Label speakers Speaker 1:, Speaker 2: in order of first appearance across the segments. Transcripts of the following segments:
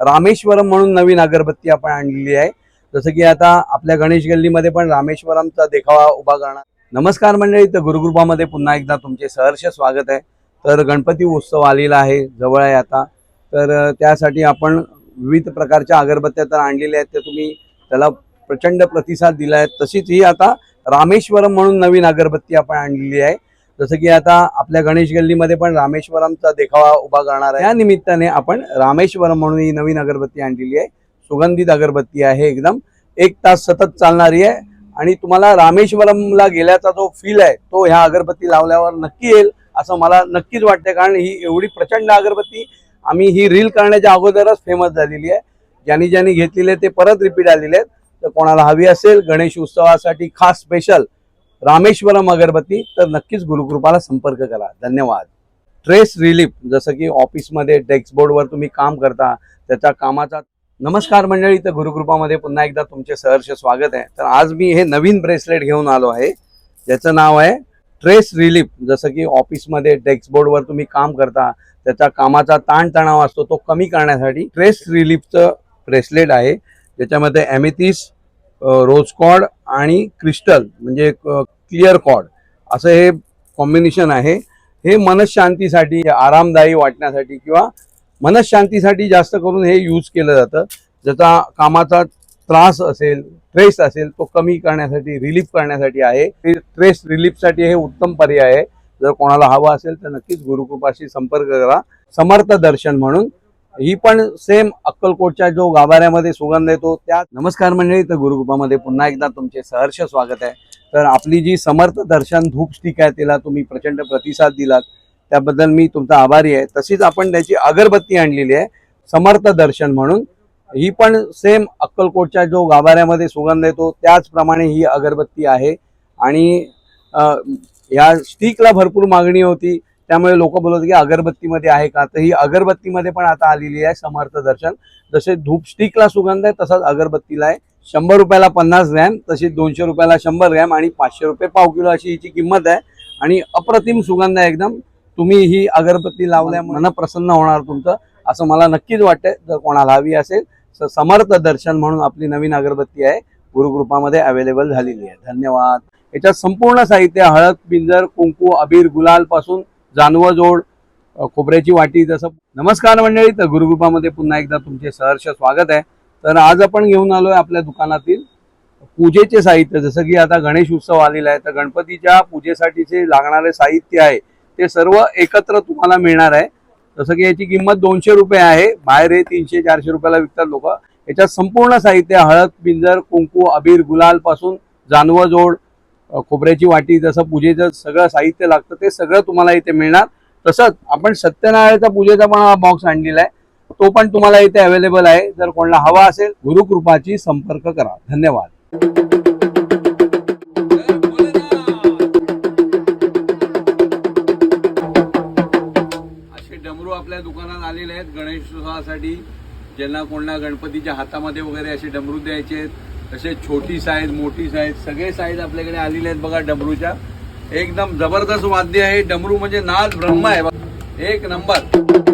Speaker 1: रामेश्वरम म्हणून नवीन अगरबत्ती आपण आणलेली आहे. जसं की आता आपल्या गणेश गल्लीमध्ये पण रामेश्वरमचा देखावा उभा करणार. नमस्कार मंडळी तर गुरुगृपामध्ये पुन्हा एकदा तुमचे सहर्ष स्वागत आहे. तर गणपती उत्सव आलेला आहे जवळ आहे आता. तर त्यासाठी आपण विविध प्रकारच्या अगरबत्त्या तर आणलेल्या आहेत त्या तुम्ही त्याला प्रचंड प्रतिसाद दिला आहे तशीच ही आता रामेश्वरम म्हणून नवीन अगरबत्ती आपण आणलेली आहे. जसं की आता आपल्या गणेश गल्लीमध्ये पण रामेश्वरमचा देखावा उभा करणार आहे. या निमित्ताने आपण रामेश्वरम म्हणून ही नवीन अगरबत्ती आणलेली आहे. सुगंधित अगरबत्ती आहे एकदम. एक तास सतत चालणारी आहे. आणि तुम्हाला रामेश्वरमला गेल्याचा जो फील आहे तो ह्या अगरबत्ती लावल्यावर नक्की येईल असं मला नक्कीच वाटते कारण ही एवढी प्रचंड अगरबत्ती आम्ही ही रील करण्याच्या अगोदरच फेमस झालेली आहे. ज्यांनी ज्यांनी घेतलेले ते परत रिपीट आलेले आहेत. तर कोणाला हवी असेल गणेश उत्सवासाठी खास स्पेशल रामेश्वरम अगरबत्ती तर नक्कीच गुरुकृपाला संपर्क करा. धन्यवाद. ट्रेस रिलीफ जसं की ऑफिसमध्ये डेस्कबोर्डवर तुम्ही काम करता त्याच्या कामाचा नमस्कार मंडळी तर गुरुकृपामध्ये पुन्हा एकदा तुमचे सहर्ष स्वागत आहे. तर आज मी हे नवीन ब्रेसलेट घेऊन आलो आहे. ज्याचं नाव आहे ट्रेस रिलीफ जसं की ऑफिसमध्ये डेस्कबोर्डवर तुम्ही काम करता त्याच्या कामाचा ताणतणाव असतो तो कमी करण्यासाठी ट्रेस रिलीफचं ब्रेसलेट आहे. ज्याच्यामध्ये ॲमेथिस रोजकॉड आणि क्रिस्टल म्हणजे क्लिअर कॉड. असं हे कॉम्बिनेशन आहे. हे मनशांतीसाठी आरामदायी वाटण्यासाठी किंवा मनशांतीसाठी जास्त करून हे यूज केलं जातं. ज्याचा कामाचा त्रास असेल स्ट्रेस असेल तो कमी करण्यासाठी रिलीफ करण्यासाठी आहे. स्ट्रेस रिलीफसाठी हे उत्तम पर्याय आहे. जर कोणाला हवा असेल तर नक्कीच गुरुकृपाशी संपर्क करा. समर्थ दर्शन म्हणून. ही पण सेम अक्कलकोटच्या जो गाभाऱ्यामध्ये सुगंध येतो त्या नमस्कार मंडळी. तर गुरुकृपामध्ये पुन्हा एकदा तुमचे सहर्ष स्वागत आहे. तर आपली जी समर्थ दर्शन धूप स्टिक आहे तिला तुम्ही प्रचंड प्रतिसाद दिलात. त्याबद्दल मी तुमचा आभारी आहे. तशीच आपण त्याची अगरबत्ती आणलेली आहे समर्थ दर्शन म्हणून. ही पण सेम अक्कलकोटच्या जो गाभाऱ्यामध्ये सुगंध येतो त्याचप्रमाणे ही अगरबत्ती आहे. आणि या स्टिकला भरपूर मागणी होती. त्यामुळे लोक बोलत की अगरबत्तीमध्ये आहे का? तर ही अगरबत्तीमध्ये पण आता आलेली आहे समर्थ दर्शन. जसे धूप स्टिकला सुगंध आहे तसाच अगरबत्तीला आहे. शंभर रुपयाला पन्नास ग्रॅम तशी दोनशे रुपयाला शंभर ग्रॅम आणि पाचशे रुपये पाव किलो अशी हिची किंमत आहे. आणि अप्रतिम सुगंध आहे एकदम. तुम्ही ही अगरबत्ती लावल्या मन प्रसन्न होणार तुमचं असं मला नक्कीच वाटतंय. जर कोणाला हवी असेल तर समर्थ दर्शन म्हणून आपली नवीन अगरबत्ती आहे. गुरुकृपामध्ये अवेलेबल झालेली आहे. धन्यवाद. याच्यात संपूर्ण साहित्य हळद पिंजर कुंकू अबीर गुलाल पासून जानवं जोड खोबऱ्याची वाटी जसं नमस्कार मंडळी. तर गुरुकृपामध्ये पुन्हा एकदा तुमचे सहर्ष स्वागत आहे. तर आज आपण घेऊन आलोय आपल्या दुकानातील पूजेचे साहित्य. जसं की आता गणेश उत्सव आलेला आहे तर गणपतीच्या पूजेसाठीचे लागणारे साहित्य आहे ते सर्व एकत्र तुम्हाला मिळणार आहे. जसं की याची किंमत दोनशे रुपये आहे. बाहेर हे तीनशे चारशे रुपयाला विकतात लोक. याच्यात संपूर्ण साहित्य हळद पिंजर कुंकू अबीर गुलाल पासून जानवं जोड खोबऱ्याची वाटी जसं पूजेचं सगळं साहित्य लागतं ते सगळं तुम्हाला इथे मिळणार. तसंच आपण सत्यनारायणाच्या पूजेचा पण हा बॉक्स आणलेला आहे. तो पण तुम्हाला इथे अवेलेबल आहे. जर कोणाला हवा असेल गुरुकृपाची संपर्क करा. धन्यवाद. असे डमरू आपल्या दुकानात आलेले आहेत गणेशोत्सवासाठी. ज्यांना कोणा गणपतीच्या हातामध्ये वगैरे असे डमरू द्यायचे आहेत तसे छोटी साईज मोठी साईज सगळे साईज आपल्याकडे आलेले आहेत बघा डमरूच्या. एकदम जबरदस्त वाद्य आहे. डमरू म्हणजे नाद ब्रह्म आहे एक नंबर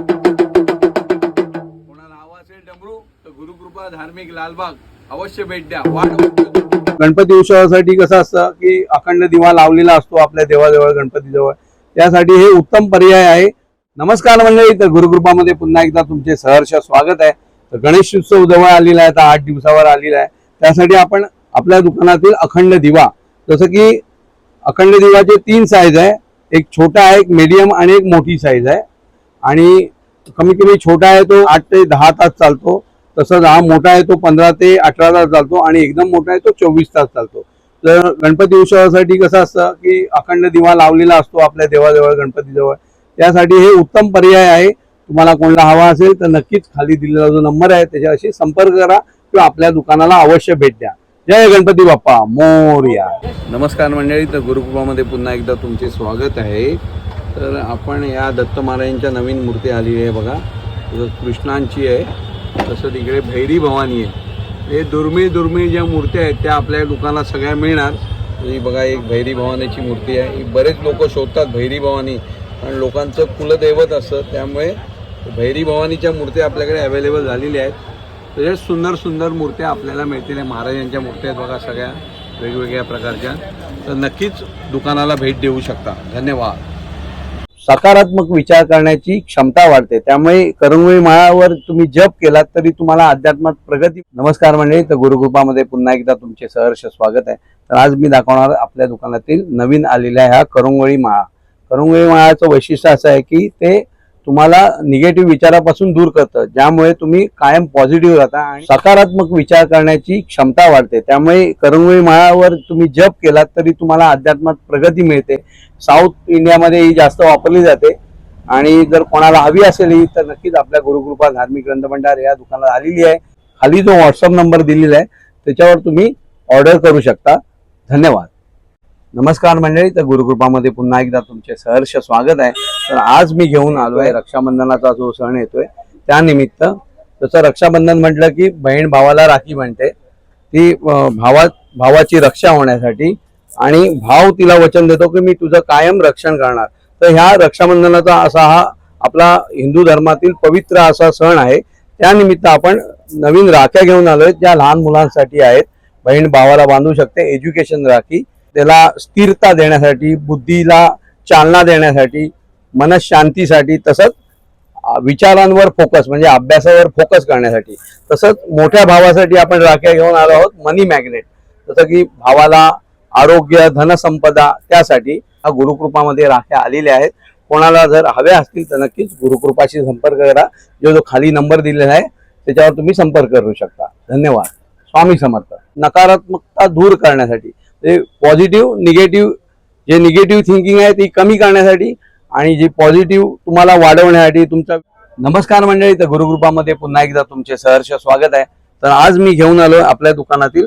Speaker 1: गुरुकृपा धार्मिक लालबाग अवश्य भेट द्या. वाट गणपती उत्सवासाठी कसं असतं की अखंड दिवा लावलेला असतो आपल्या देवाजवळ गणपतीजवळ. त्यासाठी हे उत्तम पर्याय आहे. नमस्कार मंडळी तर गुरुकृपामध्ये पुन्हा एकदा तुमचे सहर्ष स्वागत आहे. तर गणेश उत्सव जवळ आलेला आहे आता आठ दिवसावर आलेला आहे. त्यासाठी आपण आपल्या दुकानातील अखंड दिवा जसं की अखंड दिवाचे तीन साईज आहे. एक छोटा आहे एक मीडियम आणि एक मोठी साईज आहे. आणि कमी कमी छोटा आहे तो आठ ते दहा तास चालतो. तसंच हा मोठा आहे तो पंधरा ते अठरा तास चालतो आणि एकदम मोठा आहे तो चोवीस तास चालतो. तर गणपती उत्सवासाठी कसं असतं की अखंड दिवा लावलेला असतो आपल्या देवाजवळ गणपतीजवळ. त्यासाठी हे उत्तम पर्याय आहे. तुम्हाला कोणाला हवा असेल तर नक्कीच खाली दिलेला जो नंबर आहे त्याच्याशी संपर्क करा किंवा आपल्या दुकानाला अवश्य भेट द्या. जय गणपती बाप्पा मोरया. नमस्कार मंडळी तर गुरुकृपामध्ये पुन्हा एकदा तुमचे स्वागत आहे. तर आपण या दत्त महाराजांच्या नवीन मूर्ती आली आहे बघा. कृष्णांची आहे. तसं तिकडे भैरी भवानी आहे. हे दुर्मिळ दुर्मिळ ज्या मूर्त्या आहेत त्या आपल्या दुकानात सगळ्या मिळणार. ही बघा एक भैरी भवानीची मूर्ती आहे. ही बरेच लोक शोधतात भैरी भवानी. कारण लोकांचं कुलदैवत असतं. त्यामुळे भैरी भवानीच्या मूर्त्या आपल्याकडे अवेलेबल झालेल्या आहेत. तसेच सुंदर सुंदर मूर्त्या आपल्याला मिळतील. महाराजांच्या मूर्त्या आहेत बघा सगळ्या. वेगवेगळ्या प्रकारच्या. तर नक्कीच दुकानाला भेट देऊ शकता. धन्यवाद. सकारात्मक विचार करण्याची क्षमता वाढते. त्यामुळे करंगोळी माळावर तुम्ही जप केलात तरी तुम्हाला अध्यात्मात प्रगती नमस्कार मंडळी तर गुरुकृपामध्ये पुन्हा एकदा तुमचे सहर्ष स्वागत आहे. तर आज मी दाखवणार आपल्या दुकानातील नवीन आलेल्या ह्या करंगोळी माळा. करंगोळी माळाचं वैशिष्ट्य असं आहे की ते तुम्हाला निगेटिव्ह विचारापासून दूर करतं. ज्यामुळे तुम्ही कायम पॉझिटिव्ह राहता आणि सकारात्मक विचार करण्याची क्षमता वाढते. त्यामुळे करंगोळी माळावर तुम्ही जप केलात तरी तुम्हाला अध्यात्मात प्रगती मिळते. साऊथ इंडियामध्ये ही जास्त वापरली जाते. आणि जर कोणाला हवी असेल ही तर नक्कीच आपल्या गुरुकृपा धार्मिक ग्रंथभंडार या दुकानात आलेली आहे. खाली जो व्हॉट्सअप नंबर दिलेला आहे त्याच्यावर तुम्ही ऑर्डर करू शकता. धन्यवाद. नमस्कार मंडळी तर गुरुकृपामध्ये पुन्हा एकदा तुमचे सहर्ष स्वागत आहे. तर आज मी घेऊन आलो आहे रक्षाबंधनाचा जो सण येतोय त्यानिमित्त जसं रक्षाबंधन म्हटलं की बहीण भावाला राखी म्हणते. ती भावा भावाची रक्षा होण्यासाठी आणि भाव तिला वचन देतो की मी तुझं कायम रक्षण करणार. तर ह्या रक्षाबंधनाचा असा हा आपला हिंदू धर्मातील पवित्र असा सण आहे. त्यानिमित्त आपण नवीन राख्या घेऊन आलोय ज्या लहान मुलांसाठी आहेत. बहीण भावाला बांधू शकते एज्युकेशन राखी. त्याला स्थिरता देण्यासाठी बुद्धीला चालना देण्यासाठी मनशांतीसाठी तसंच विचारांवर फोकस म्हणजे अभ्यासावर फोकस करण्यासाठी. तसंच मोठ्या भावासाठी आपण राख्या घेऊन आलो आहोत मनी मॅग्नेट जसं की भावाला आरोग्य धनसंपदा त्यासाठी हा गुरुकृपामध्ये राख्या आलेल्या आहेत. कोणाला जर हव्या असतील तर नक्कीच गुरुकृपाशी संपर्क करा. जो जो खाली नंबर दिलेला आहे त्याच्यावर तुम्ही संपर्क करू शकता. धन्यवाद. स्वामी समर्थ. नकारात्मकता दूर करण्यासाठी. ते पॉझिटिव्ह निगेटिव्ह जे निगेटिव्ह थिंकिंग आहे ती कमी करण्यासाठी आणि जी पॉझिटिव्ह तुम्हाला वाढवण्यासाठी तुमचा नमस्कार मंडळी तर गुरुकृपामध्ये पुन्हा एकदा तुमचे सहर्ष स्वागत आहे. तर आज मी घेऊन आलो आपल्या दुकानातील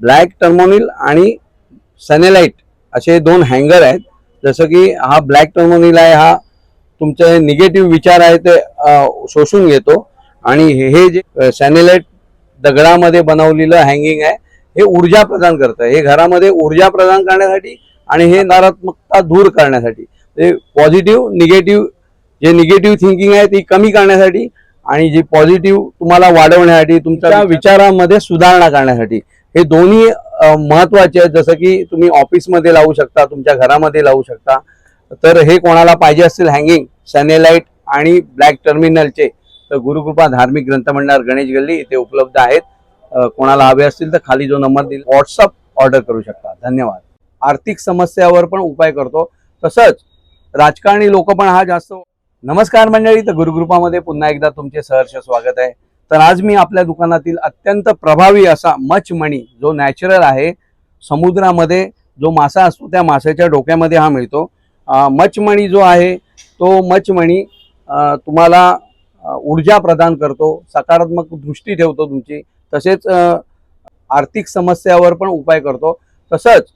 Speaker 1: ब्लॅक टर्मोनिल आणि सॅनेलाईट असे दोन हँगर आहेत. जसं की हा ब्लॅक टर्मोनिल आहे हा तुमचे निगेटिव्ह विचार आहे ते शोषून घेतो. आणि हे हे जे सॅनेलाइट दगडामध्ये बनवलेलं हँगिंग आहे हे ऊर्जा प्रदान करतं. हे घरामध्ये ऊर्जा प्रदान करण्यासाठी आणि हे नकारात्मकता दूर करण्यासाठी. ते पॉझिटिव्ह निगेटिव्ह जे निगेटिव्ह थिंकिंग आहे ती कमी करण्यासाठी आणि जी पॉझिटिव्ह तुम्हाला वाढवण्यासाठी तुमच्या विचारांमध्ये सुधारणा करण्यासाठी. हे दोन्ही महत्त्वाचे आहेत. जसं की तुम्ही ऑफिसमध्ये लावू शकता तुमच्या घरामध्ये लावू शकता. तर हे कोणाला पाहिजे असतील हँगिंग सॅनेलाइट आणि ब्लॅक टर्मिनलचे तर गुरुकृपा धार्मिक ग्रंथभंडार गणेश गल्ली इथे उपलब्ध आहेत. कोणाला हवे असतील तर खाली जो नंबर देईल व्हॉट्सअप ऑर्डर करू शकता. धन्यवाद. आर्थिक समस्यावर पण उपाय करतो. तसंच राजकारणी लोक पण हा जास्त नमस्कार मंडळी तर गुरुकृपामध्ये पुन्हा एकदा तुमचे सहर्ष स्वागत आहे. तर आज मी आपल्या दुकानातील अत्यंत प्रभावी असा मचमणी जो नॅचरल आहे समुद्रामध्ये जो मासा असतो त्या माशाच्या डोक्यामध्ये हा मिळतो. मचमणी जो आहे तो मचमणी तुम्हाला ऊर्जा प्रदान करतो सकारात्मक दृष्टी ठेवतो तुमची तसेच आर्थिक समस्यावर पण उपाय करतो. तसंच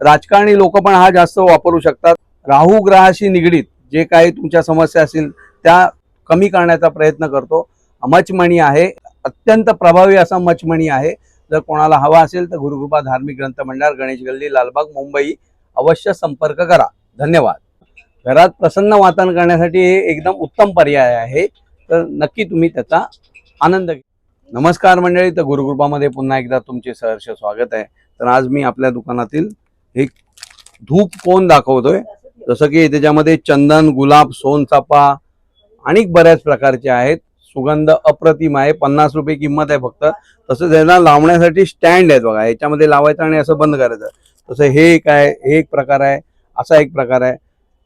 Speaker 1: राजकारणी लोक पण हा जास्त वापरू शकतात. राहू ग्रहाशी निगडीत जे काही तुमच्या समस्या असतील त्या कमी करण्याचा प्रयत्न करतो. मचमणी आहे अत्यंत प्रभावी असा मचमणी आहे. जर कोणाला हवा असेल तर गुरुकृपा धार्मिक ग्रंथ मंडळ गणेश गल्ली लालबाग मुंबई अवश्य संपर्क करा. धन्यवाद. घरात प्रसन्न वातावरण करण्यासाठी हे एकदम उत्तम पर्याय आहे. तर नक्की तुम्ही त्याचा आनंद घ्या. नमस्कार मंडळी तर गुरुकृपामध्ये पुन्हा एकदा तुमचे सहर्ष स्वागत आहे. तर आज मी आपल्या दुकानातील एक धूप कोण दाखवतोय? जसं की त्याच्यामध्ये चंदन गुलाब सोनचापा आणि बऱ्याच प्रकारचे आहेत. सुगंध अप्रतिम आहे. पन्नास रुपये किंमत आहे फक्त. तसंच त्यांना लावण्यासाठी स्टँड आहेत बघा. याच्यामध्ये लावायचं आणि असं बंद करायचं. तसं हे एक आहे. हे एक प्रकार आहे. असा एक प्रकार आहे.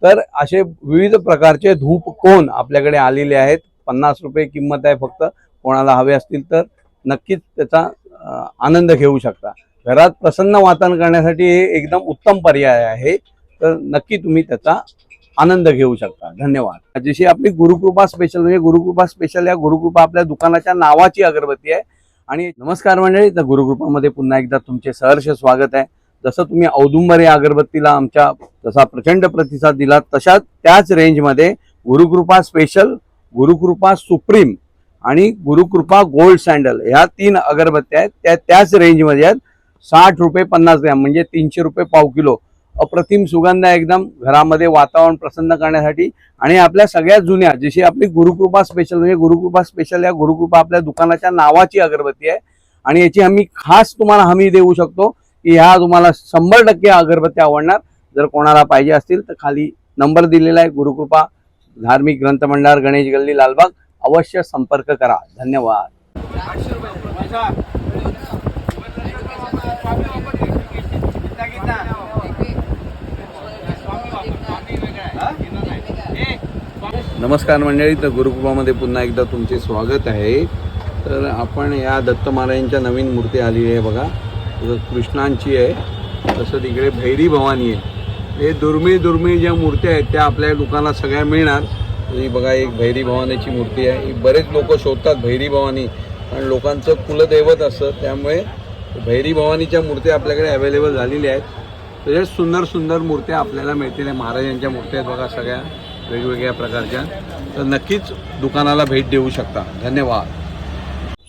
Speaker 1: तर असे विविध प्रकारचे धूप कोण आपल्याकडे आलेले आहेत? पन्नास रुपये किंमत आहे फक्त. कोणाला हवे असतील तर नक्कीच त्याचा आनंद घेऊ शकता. घरात प्रसन्न वातावरण करण्यासाठी हे एकदम उत्तम पर्याय आहे. तर नक्की तुम्ही त्याचा आनंद घेऊ शकता. धन्यवाद. जशी आपली गुरुकृपा स्पेशल म्हणजे गुरुकृपा स्पेशल या गुरुकृपा आपल्या दुकानाच्या नावाची अगरबत्ती आहे. आणि नमस्कार मंडळी तर गुरुकृपामध्ये पुन्हा एकदा तुमचे सहर्ष स्वागत आहे. जसं तुम्ही औदुंबर या अगरबत्तीला आमच्या जसा प्रचंड प्रतिसाद दिला तशा त्याच रेंजमध्ये गुरुकृपा स्पेशल गुरुकृपा सुप्रीम आणि गुरुकृपा गोल्ड सँडल ह्या तीन अगरबत्त्या आहेत. त्या त्याच रेंजमध्ये आहेत. साठ रुपये पन्नास ग्रॅम म्हणजे तीनशे रुपये पाव किलो. अप्रतिम सुगंध आहे एकदम घरामध्ये वातावरण प्रसन्न करण्यासाठी. आणि आपल्या सगळ्यात जुन्या जशी आपली गुरुकृपा स्पेशल म्हणजे गुरुकृपा स्पेशल या गुरुकृपा आपल्या दुकानाच्या नावाची अगरबत्ती आहे. आणि याची आम्ही खास तुम्हाला हमी देऊ शकतो की ह्या तुम्हाला शंभर टक्के अगरबत्ती आवडणार. जर कोणाला पाहिजे असतील तर खाली नंबर दिलेला आहे गुरुकृपा धार्मिक ग्रंथमंडार गणेश गल्ली लालबाग. अवश्य संपर्क करा. धन्यवाद. नमस्कार मंडळी तर गुरुकृपामध्ये पुन्हा एकदा तुमचे स्वागत आहे. तर आपण या दत्त महाराजांच्या नवीन मूर्ती आली आहे बघा. कृष्णांची आहे. तसं तिकडे भैरी भवानी आहे. हे दुर्मिळ दुर्मिळ ज्या मूर्त्या आहेत त्या आपल्या दुकानात सगळ्या मिळणार. ही बघा एक भैरी भवानीची मूर्ती आहे. ही बरेच लोक शोधतात भैरी भवानी. आणि लोकांचं कुलदैवत असतं. त्यामुळे भैरी भवानीच्या मूर्त्या आपल्याकडे अवेलेबल झालेल्या आहेत. तसेच सुंदर सुंदर मूर्त्या आपल्याला मिळतील. महाराजांच्या मूर्त्या आहेत बघा सगळ्या. वेगवेगळ्या प्रकारच्या. तर नक्कीच दुकानाला भेट देऊ शकता. धन्यवाद.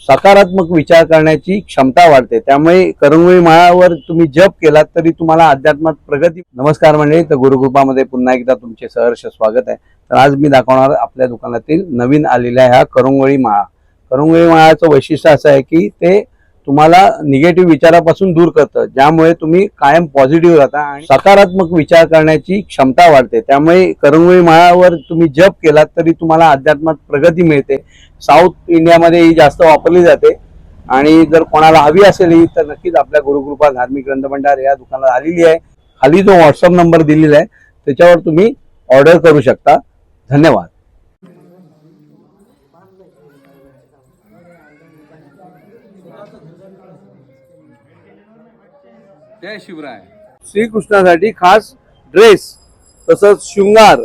Speaker 1: सकारात्मक विचार करण्याची क्षमता वाढते. त्यामुळे करंगुळी माळावर तुम्ही जप केलात तरी तुम्हाला अध्यात्मात प्रगती नमस्कार मंडळी. तर गुरुकृपामध्ये पुन्हा एकदा तुमचे सहर्ष स्वागत आहे. तर आज मी दाखवणार आपल्या दुकानातील नवीन आलेल्या ह्या करंगोळी माळा. करंगोळी माळाचं वैशिष्ट्य असं आहे की ते तुम्हाला निगेटिव्ह विचारापासून दूर करतं. ज्यामुळे तुम्ही कायम पॉझिटिव्ह राहता आणि सकारात्मक विचार करण्याची क्षमता वाढते. त्यामुळे करंगोळी माळावर तुम्ही जप केलात तरी तुम्हाला अध्यात्मात प्रगती मिळते. साऊथ इंडियामध्ये ही जास्त वापरली जाते. आणि जर कोणाला हवी असेल ही तर नक्कीच आपल्या गुरुकृपा धार्मिक ग्रंथभंडार या दुकानात आलेली आहे. खाली जो व्हॉट्सअप नंबर दिलेला आहे त्याच्यावर तुम्ही ऑर्डर करू शकता. धन्यवाद. जय शिवराय. श्रीकृष्णासाठी खास ड्रेस तसंच शृंगार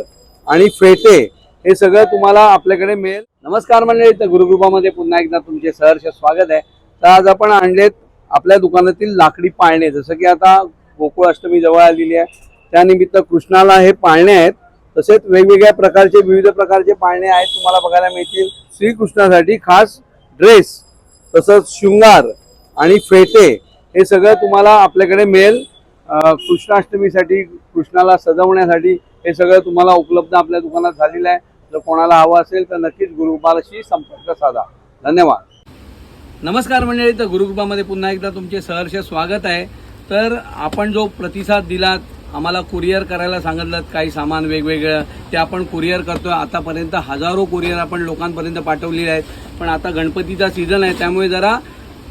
Speaker 1: आणि फेटे हे सगळं तुम्हाला आपल्याकडे मिळेल. नमस्कार मंडळी तर गुरुकृपामध्ये पुन्हा एकदा तुमचे सहर्ष स्वागत आहे. तर आज आपण आणलेत आपल्या दुकानातील लाकडी पाळणे. जसं की आता गोकुळ अष्टमी जवळ आलेली आहे. त्यानिमित्त कृष्णाला हे पाळणे आहेत. तसेच वेगवेगळ्या प्रकारचे विविध प्रकारचे पाळणे आहेत तुम्हाला बघायला मिळतील. श्रीकृष्णासाठी खास ड्रेस तसंच शृंगार आणि फेटे हे सगळं तुम्हाला आपल्याकडे मिळेल. कृष्णाष्टमीसाठी कृष्णाला सजवण्यासाठी हे सगळं तुम्हाला उपलब्ध आपल्या दुकानात झालेलं आहे. जर कोणाला हवं असेल तर नक्कीच गुरुकृपाशी संपर्क साधा. धन्यवाद. नमस्कार मंडळी तर गुरुकृपामध्ये पुन्हा एकदा तुमचे सहर्ष स्वागत आहे. तर आपण जो प्रतिसाद दिलात आम्हाला कुरिअर करायला सांगितलं काही सामान वेगवेगळं ते आपण कुरिअर करतोय. आतापर्यंत हजारो कुरिअर आपण लोकांपर्यंत पाठवलेले आहेत. पण आता गणपतीचा सीझन आहे त्यामुळे जरा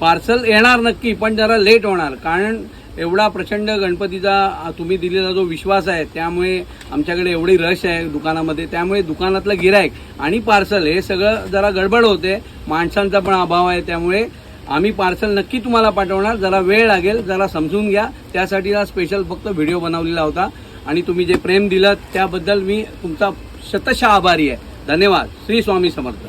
Speaker 1: पार्सल येणार नक्की पण जरा लेट होणार. कारण एवढा प्रचंड गणपतीचा तुम्ही दिलेला जो विश्वास आहे त्यामुळे आमच्याकडे एवढी रश आहे दुकानामध्ये. त्यामुळे दुकानातलं गिरायक आणि पार्सल हे सगळं जरा गडबड होते. माणसांचा पण अभाव आहे त्यामुळे आम्ही पार्सल नक्की तुम्हाला पाठवणार. जरा वेळ लागेल जरा समजून घ्या. त्यासाठी हा स्पेशल फक्त व्हिडिओ बनवलेला होता. आणि तुम्ही जे प्रेम दिलं त्याबद्दल मी तुमचा शतशः आभारी आहे. धन्यवाद. श्री स्वामी समर्थ.